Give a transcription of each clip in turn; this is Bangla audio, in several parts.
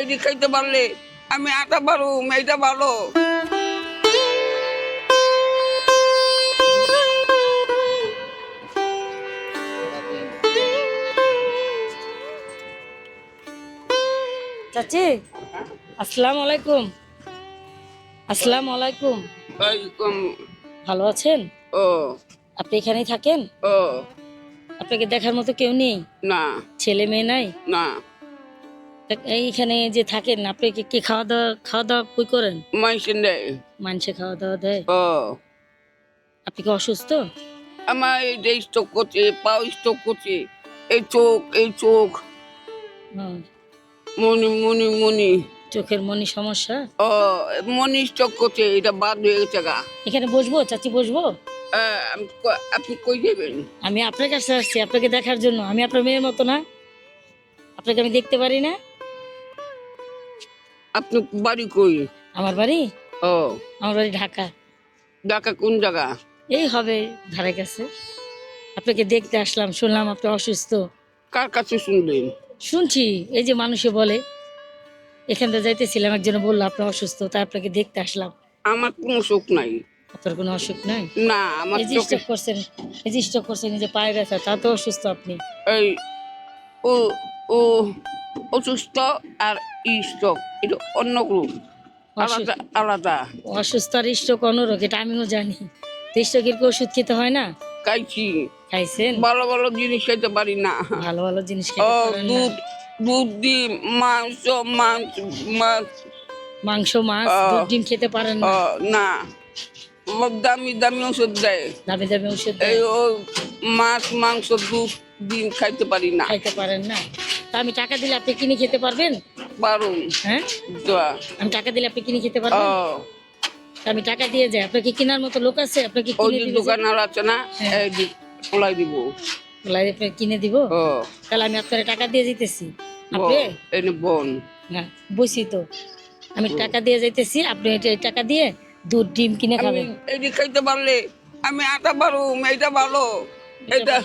এটি খাইতে পারলে আমি আটা পারু মেয়েটা ভালো। চাচি আসসালামু আলাইকুম। আসসালামু আলাইকুম। এই কম ভালো আছেন? ও। আপনি এখানেই থাকেন? ও। আপনাকে দেখার মতো কেউ নেই? না। ছেলে মেয়ে নাই? না। এইখানে যে থাকেন আপনি কি কি খাওয়া দাওয়া খাওয়া দাওয়া কই করেন? মাইসে নেই। মানুষে খাওয়া দাওয়া দেয়? ও। আপনি কি অসুস্থ? আমার এই স্টক করছে পাও স্টক করছে এই চোখ এই চোখ। মনি মনি মনি। চোখের মনি সমস্যা? ও মনি স্টক করছে এটা বাদ হয়ে গেছে গা। এখানে বসবো চাচি বসবো? আপনি কই যাবেন? আমি আপনার কাছে আসছি আপনাকে দেখার জন্য। আমি আপনার মেয়ের মতো না। আপনাকে আমি দেখতে পারি না। আপনি বাড়ি কই? আমার বাড়ি? ও। আমার বাড়ি ঢাকা। ঢাকা কোন জায়গা? এই হবে ধারে কাছে। আপনাকে দেখতে আসলাম শুনলাম আপনি অসুস্থ। কার কাছে শুনলেন? শুনছি এই যে মানুষে বলে এখান থেকে যাইতেছিলাম একজন বলল আপনি অসুস্থ তাই আপনাকে দেখতে আসলাম। আমার কোনো শোক নাই। আপনার কোনো অসুখ নাই? না আমার এই যে করছেন এই যে করছেন এই যে পায়ে ব্যথা তা তো অসুস্থ আপনি। এই ও ও অসুস্থ আর ই স্টক এটা অন্য গ্রুপ। আলাদা আলাদা। অসুস্থ আর স্টক অন্যরোগ এটা আমিও জানি। তো কি ওষুধ খেতে হয় না? খাইছি। খাইছেন? ভালো ভালো জিনিস খাইতে পারি না। ভালো ভালো জিনিস খেতে পারেন না। দুধ দুধ ডিম মাংস মাংস মাছ। মাংস মাছ দুধ ডিম খেতে পারেন না? না। দামি দামি ওষুধ দেয়। দামি দামি ওষুধ দেয়, ও মাছ মাংস দুধ ডিম খাইতে পারি না। খাইতে পারেন না? তা আমি টাকা দিলে আপনি কিনে খেতে পারবেন? পারুন হ্যাঁ? দোয়া। আমি টাকা দিলে আপনি কিনে খেতে পারবেন? আমি টাকা দিয়ে যাই। আপনাকে কেনার মতো লোক আছে? আপনাকে ওই কিনে যে দিবে দোকান আর আছে না হ্যাঁ। এই পোলাই দিব। কিনে দিব? তাহলে আমি আপনার টাকা দিয়ে বোন, আপনি? এনে বোন। হ্যাঁ বুঝছি তো। আমি টাকা দিয়ে যাইতেছি। আপনি এই টাকা দিয়ে দুধ ডিম কিনে খাবেন। এটি খাইতে পারলে আমি আটা পারু এটা ভালো। এটা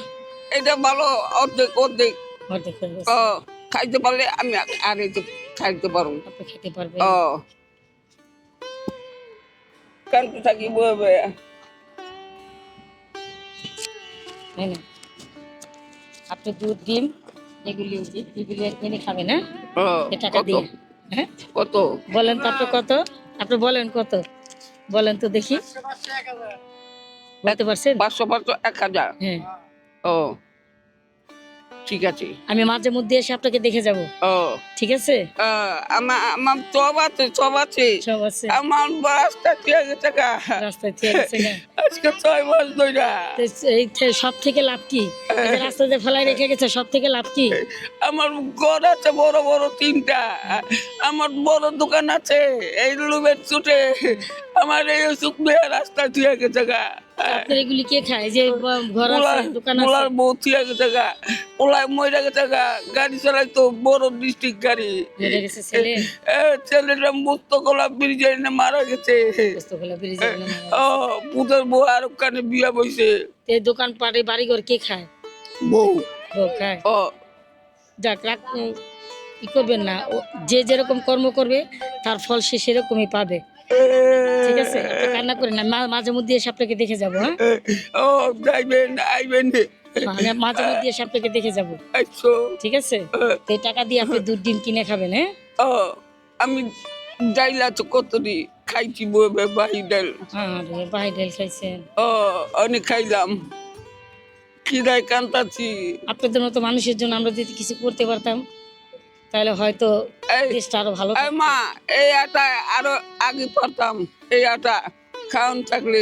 এটা ভালো। অর্ধেক অর্ধেক। হয়ে। ও খাইতে পারলে আমি আর- খাইতে পারু আপনি খেতে পারবেন। ও। কানতে থাকি আপনি দুধ ডিম এগুলি এগুলি কিনে খাবেন হ্যাঁ? টাকা দিয়ে হ্যাঁ? কত? বলেন তো আপনি কত? আপনি বলেন কত? বলেন তো দেখি। বলতে পারছেন? পাঁচশো পাঁচশো এক হাজার। হ্যাঁ। ও। ঠিক আছে। আমি মাঝে মধ্যে এসে আপনাকে দেখে যাব। ও। ঠিক আছে? আমার আমার সব আছে সব আছে। সব আছে। আমার রাস্তা ঠিক আছে গা। রাস্তায় ঠিক আছে আজকে ছয় মাস ধরে এই সব থেকে লাভ কি? এই যে রাস্তাতে ফেলাই রেখে গেছে সব থেকে লাভ কি? আমার ঘর আছে বড় বড় তিনটা। আমার বড় দোকান আছে এই লুবের ছুটে আমার এই নিয়ে রাস্তা ঠিক গেছে গা। আপনার এগুলি কে খায়? যে ঘর আছে দোকান বউ ঠিক গেছে গা। পোলায় মরে গেছে গা। গাড়ি চালাই তো বড় ডিস্ট্রিক্ট গাড়ি। মরে গেছে ছেলে? এ, ছেলেটা মারা ও পুতের বউ আর ওখানে বিয়া বইছে। তো দোকান পাড়ে বাড়ি ঘর কে খায়? বউ। বউ খায়। ও। যাক রাখ উম, ই করবেন না। যে যেরকম কর্ম করবে তার ফল সে সেরকমই পাবে। ঠিক আছে কান্না করেন না মাঝে মধ্যে এসে আপনাকে দেখে যাব হ্যাঁ? ও যাইবেন আইবেন আমি মাঝে মধ্যে এসে আপনাকে দেখে যাব। ঠিক আছে? তো এই টাকা দিয়ে আপনি দুধ ডিম কিনে খাবেন হ্যাঁ? ও আমি ডাইলা তো কত দি খাইছি বইবে বাহি ডাল। আর বাই ডাল খাইছেন। ও অনেক খাইলাম। খিদায় কান্তাছি। আপনাদের মতো মানুষের জন্য আমরা যদি কিছু করতে পারতাম তাহলে হয়তো দেশটা আরও ভালো মা এই আটা আরও আগে পারতাম এই আটা খাওয়ান থাকলে।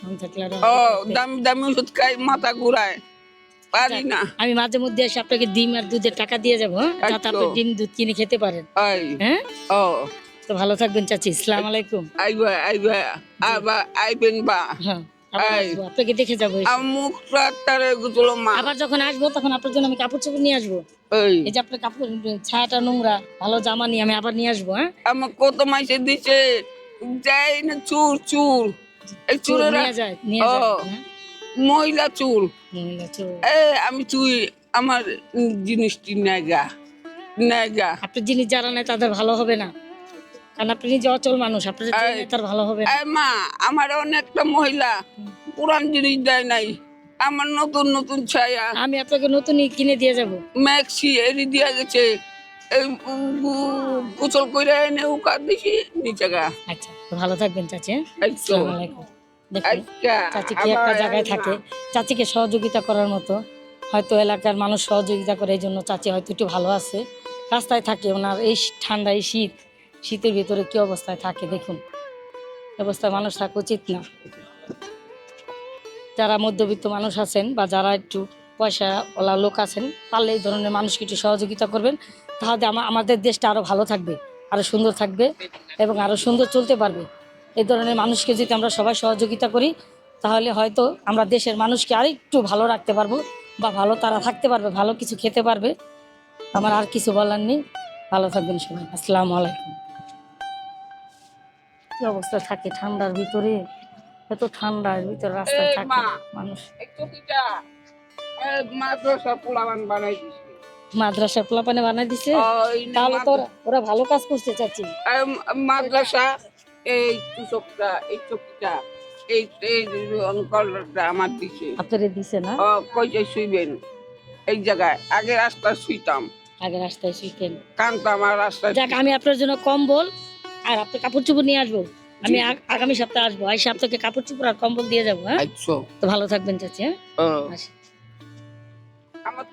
থাকতো, থাকলে ও। দামি দামি ওষুধ খাই মাথা ঘুরায়। পারি না। আমি মাঝে মধ্যে এসে আপনাকে ডিম আর দুধের টাকা দিয়ে যাব হ্যাঁ? যাতে আপনি। ডিম দুধ কিনে খেতে পারেন। হ্যাঁ? ও। তো ভালো থাকবেন চাচি। ইসলাম আলাইকুম। আইবা আইবা। আইবেন বা। হ্যাঁ। আপনাকে দেখে যাব গুতলো মা আবার যখন আসব তখন আপনার জন্য আমি কাপড় চোপড় নিয়ে আসব। এই। যে আপনার কাপড় ছায়াটা নোংরা ভালো জামা নিয়ে আমি আবার নিয়ে আসব হ্যাঁ? আমার কত মাসে দিছে? যাই না চুল চুল। এই নিয়ে যায় নিয়ে। যায় হ্যাঁ? মহিলা চুল। মহিলা এ আমি চুই আমার জিনিসটি নাই গা নেগা। আপনার জিনিস যারা নেয় তাদের ভালো হবে না। কারণ আপনি নিজে অচল মানুষ আপনার তার ভালো হবে মা আমার অনেকটা মহিলা পুরান জিনিস দেয় নাই। আমার নতুন নতুন ছায়া। আমি আপনাকে নতুনই কিনে দিয়ে যাব। ম্যাক্সি এরি দিয়া গেছে। এই গোসল করে এনে উকা দিছি নিচে গা। আচ্ছা ভালো থাকবেন চাচি হ্যাঁ? আসসালামু আলাইকুম। দেখুন চাচি কি একটা জায়গায় থাকে চাচিকে সহযোগিতা করার মতো। হয়তো এলাকার মানুষ সহযোগিতা করে এই জন্য চাচি হয়তো একটু ভালো আছে। রাস্তায় থাকে ওনার এই ঠান্ডা এই শীত। শীতের ভিতরে কি অবস্থায় থাকে দেখুন। অবস্থায় মানুষ থাকা উচিত না। যারা মধ্যবিত্ত মানুষ আছেন বা যারা একটু পয়সা ওলা লোক আছেন, পারলে এই ধরনের মানুষকে একটু সহযোগিতা করবেন। তাহলে আমা- আমাদের দেশটা আরও ভালো থাকবে আরও সুন্দর থাকবে এবং আরও সুন্দর চলতে পারবে। এই ধরনের মানুষকে যদি আমরা সবাই সহযোগিতা করি, তাহলে হয়তো আমরা দেশের মানুষকে আরেকটু ভালো রাখতে পারব বা ভালো তারা থাকতে পারবে, ভালো কিছু খেতে পারবে। আমার আর কিছু বলার নেই। ভালো থাকবেন সবাই। আসসালামু আলাইকুম। কি অবস্থা থাকে ঠান্ডার ভিতরে? এত ঠান্ডার ভিতরে রাস্তায় থাকে মানুষ। মাদ্রাসা পোলাবান বানাই দিছি। মাদ্রাসা পোলাপানে বানাই দিছে? তাহলে তো ওরা- ভালো কাজ করতে চাচ্ছি মাদ্রাসা এই চুচকটা এই চকিটা এই এই অঙ্কলটা আমার দিছে। আপনারে দিছে না? ও কইছে শুইবেন। এই জায়গায় আগে রাস্তা শুইতাম। আগে রাস্তায় শুইতেন। কানতাম আর রাস্তায় যাক আমি আপনার জন্য কম্বল আর আপনি কাপড় চোপড় নিয়ে আসব। আমি আগামী সপ্তাহে আসব। এই সপ্তাহে কাপড় চোপড় আর কম্বল দিয়ে যাব হ্যাঁ? তো ভালো থাকবেন চাচি হ্যাঁ? আমার